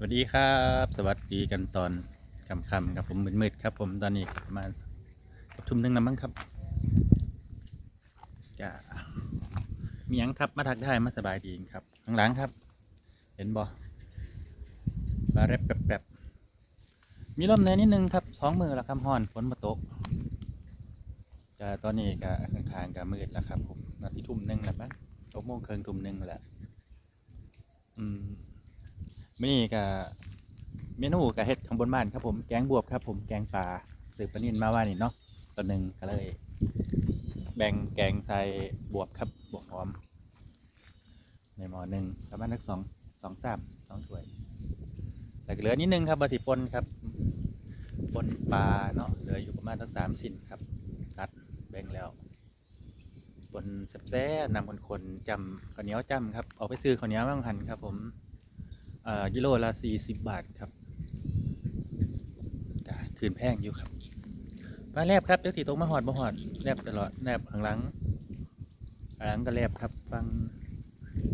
สวัสดีครับ สวัสดีกันตอนค่ำๆครับผมมืดๆครับ ผมตอนนี้ประมาณทุ่มหนึงนะมั้งครับจะมียังครับมาทักทายมาสบายดีครับข้างหลังครับ เห็นบอปลาแรบแป๊บๆมีลมในนิดนึงครับสองมือแล้วครับห่อนฝนมาตกจะตอนนี้ก็ข้างๆก็มืดแล้วครับ ผมนาทีทุ่มหนึงแล้วมั้งตกโมงเคิงทุ่มหนึงแหละอืม มื่อนี้กับเมนูกับเฮ็ดข้างบนบ้านครับผมแกงบวบครับผมแกงปลาสืบปลานินมาว่านี่เนาะตัวหนึ่งก็เลย แบ่งแกงใส่บวบครับบวบหอม ในหม้อหนึ่งประมาณนักสองสองสามสองถ้วยแต่เหลือนิดนึงครับบะสิปนครับปนปลาเนาะเหลืออยู่ประมาณสักสามสิ้นครับตัดแบ่งแล้วปนแซ่บๆนำคนๆจำข้าวเหนียวจำครับเอาไปซื้อข้าวเหนียวบางหันครับผม กิโลละสี่สิบบาทครับคืนแพงอยู่ครับปลาแลบครับเดี๋ยวสีตรงมาหอดมาหอดแลบตลอดแลบข้างหลังข้างหลังก็แลบครับ ฟัง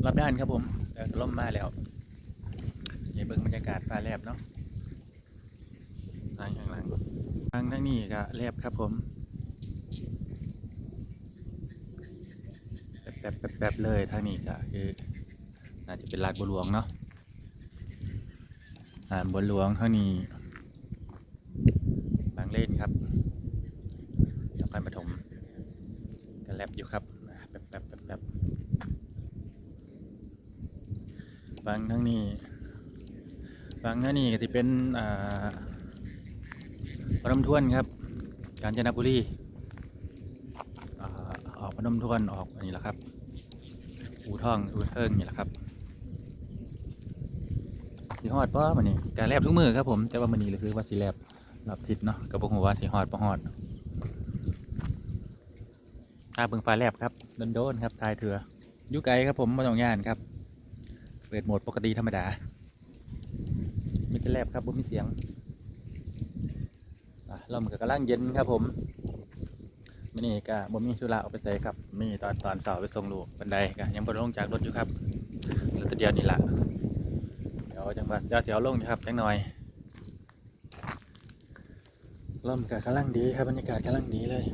รับด้านครับผมแต่ล่มมาแล้วอย่าเบิ่งบรรยากาศปลาแลบเนาะทางข้างหลังทางทางนี้ก็แลบครับผมแป๊บๆแป๊บเลยทางนี้ก็คือน่าจะเป็นลาดบัวหลวงเนาะ อ่านบนหลวงเท่านี้ บางเล่นครับนครปฐมกันแลบอยู่ครับแป๊บแป๊บแป๊บแป๊บบางทั้งนี้บางทั้งนี้ก็จะเป็นอ่าพนมทวนครับ กาญจนบุรีอ่าออกพนมทวนออกอันนี้แหละครับอูทองอูเทิงนี่แหละครับ สีฮอดป่ะมันนี่การแลบทุกมือครับผมแต่ว่ามันนี้เลยซื้อว่าสีแลบรอบทิศเนาะกับพวกหัวว่าสีฮอดป่ฮอดอาเบิ่งฟ้าแลบครับโดนๆครับทายเถื่อยู่ไกครับผมม่ต้องย่านครับ เปิดโหมดปกติธรรมดามีแต่แลบครับผมมีเสียงอะลมก็กำลังเย็นครับผมมันนี่ก็บ่มีธุระออกไปใส่ครับ มีตอนตอนเสาร์ไปส่งลูกบันไดก็ยังบ่ลงจากรถอยู่ครับเหลือแตัวเดียวนี่ละ เดี๋ยวจังหวัดยวเดี๋ยวลงนะครับจังหน่อยลมกับกำลังดีครับบรรยากาศกำลังดีเลย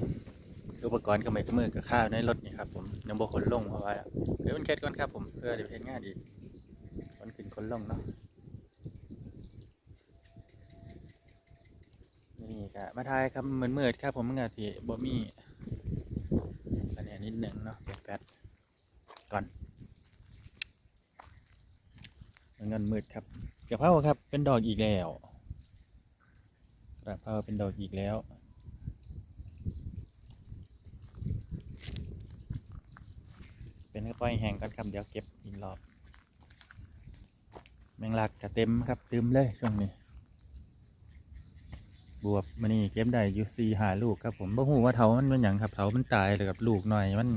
อุปกรณ์กับไม้กับมือกับข้าวในรถนี่ครับผมยังบ่ขนลงเพราะว่าเดี๋ยวมันเคล็ดก่อนครับผมเพื่อเดี๋ยวเห็นงานอีกคนขึ้นคนลงเนาะนี่ก็มาทายครับเหมือนมืดครับผมเมันก็สิบ่มีอันนี้นิดหนึ่งเนาะแป๊ดๆก่อน เงินมืดครับกระเพราครับ เป็นดอกอีกแล้วกระเพราเป็นดอกอีกแล้วเป็นกระปล่อยแห้งกันครับเดี๋ยวเก็บอีกรอบ แมงลักกระเต็มครับเต็มเลยช่วงนี้ บวบมันนี่เก็บได้อยู่สี่หาลูกครับผมบ่ฮู้ว่าเถามันเป็นหยังครับเถามันตายเลยกับลูกหน่อยมัน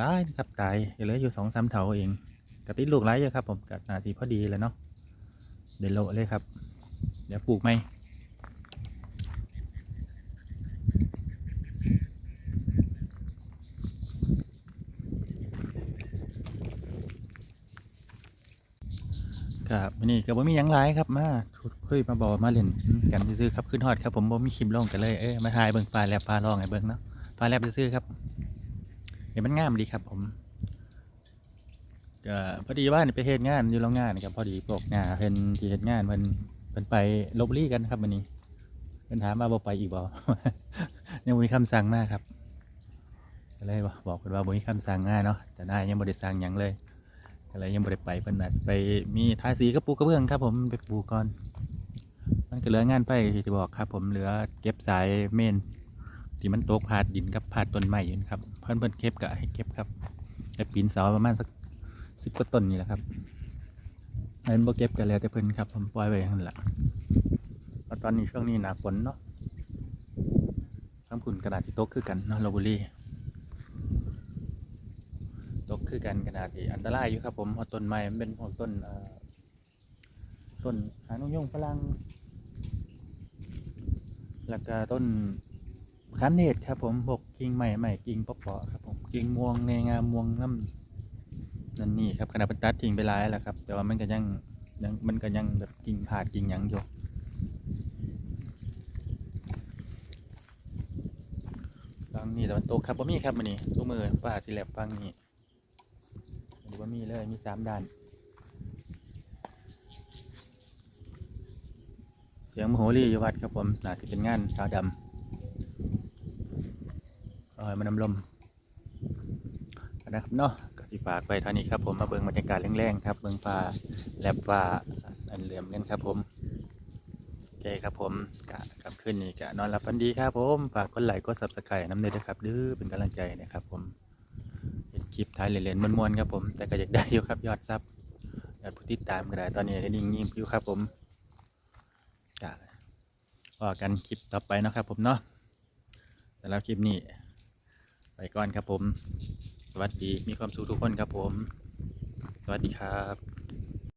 ร้ายครับตายเหลืออยู่สองสามเถาเอง กะติดลูกไร้เยอะครับผมกันาทีพอดีเลยเนาะเดยวโลเลยครับ เดี๋ยวปลูกไหมครับวันนี้ก็บ่มีหยังหลายครับมาคุยมาบอกมาเล่นกันซื้อครับขึ้นฮอดครับผมบ่มีคลิปลงกันเลยเอ้ยมาถ่ายเบิ่งปลาแลบปลาลองให้เบิ่งเนาะปลาแลบซื้อครับเห็นมันงามดีครับผม ก็พอดีว่านี่ไปเฮ็ดงานอยู่โรงงานครับพอดีพวกงานเพิ่นที่เฮ็ดงานเพิ่นเพิ่นไปลบบุรีกันครับวันนี้เพิ่นถามว่าบ่ไปอีกบ่ยังบ่มีคำสั่งมาครับก็เลยบอกเพิ่นว่าบ่มีคำสั่งมาเนาะแต่นายยังบ่ได้สั่งหยังเลยก็เลยยังบ่ได้ไปเพิ่นนัดไปมีทาสีกระปูกระเบื้องครับ ผมไปปูก่อนมันก็เหลืองานไปที่จะบอกครับ ผมเหลือเก็บสายเมนที่มันตกพาดดินกับพาดต้นไม้อยู่ครับ เพิ่นเพิ่นเก็บก็ให้เก็บครับแต่ปีนเสาประมาณสัก สิบกว่าต้นนี่แหละครับเงินโบเก็บกันแล้วแต่เพิ่นครับ ผมปล่อยไว้นั่นแหละเพราะตอนนี้ช่วงนี้หนาฝนเนาะทั้งคุณกระดาษที่ตกคือกันเนาะลบบุรีตกคือกันกระดาษที่อันตรายอยู่ครับผมเพราะต้นไม้มันเป็นพวกต้นต้นหานกยุงฝรั่งแล้วก็ต้นคันเนตครับผมพวกกิ่งใหม่ใหม่กิ่งปาะๆครับผมกิ่งม่วงเนงามม่วงน้ำ นั่นนี่ครับขนาดเป็นตัดทิ้งไปหลายแล้วครับ แต่ว่ามันก็ยังยังมันก็ยังแบบกิ่งผาดกิ่งหยังอยู่ฟังนี่แต่วันตกครับบ่มีครับมันนี่ตัวมือป้าสิแลบฟังนี่หรือว่ามีเลยมีสามด้าน เสียงมโหรีอยู่วัดครับผมน่าจะเป็นงานขาวดำเออมันน้ำลมนะครับเนาะ ก็สิฝากไปเท่านี้ครับผมมาเบิ่งบรรยากาศแรงๆครับเบิ่งฟ้าแลบฟ้าอันเหลื่อมกันครับผมโอเคครับผมกะกลับขึ้นนี่กะนอนหลับฝันดีครับผมฝากกดไลค์กด subscribe น้ำเนยด้วยครับดื้อเป็นกำลังใจนะครับผมเห็นคลิปท้ายเล่นๆมวนๆครับผมแต่ก็อยากได้อยู่ครับยอดซับยอดผู้ติดตามก็ได้ตอนนี้ก็นิ่งๆอยู่ครับผมกะว่ากันคลิปต่อไปนะครับผมเนาะแต่แล้วคลิปนี้ไปก่อนครับผม วัสดีมีความสุขทุกคนครับผม สวัสดีครับ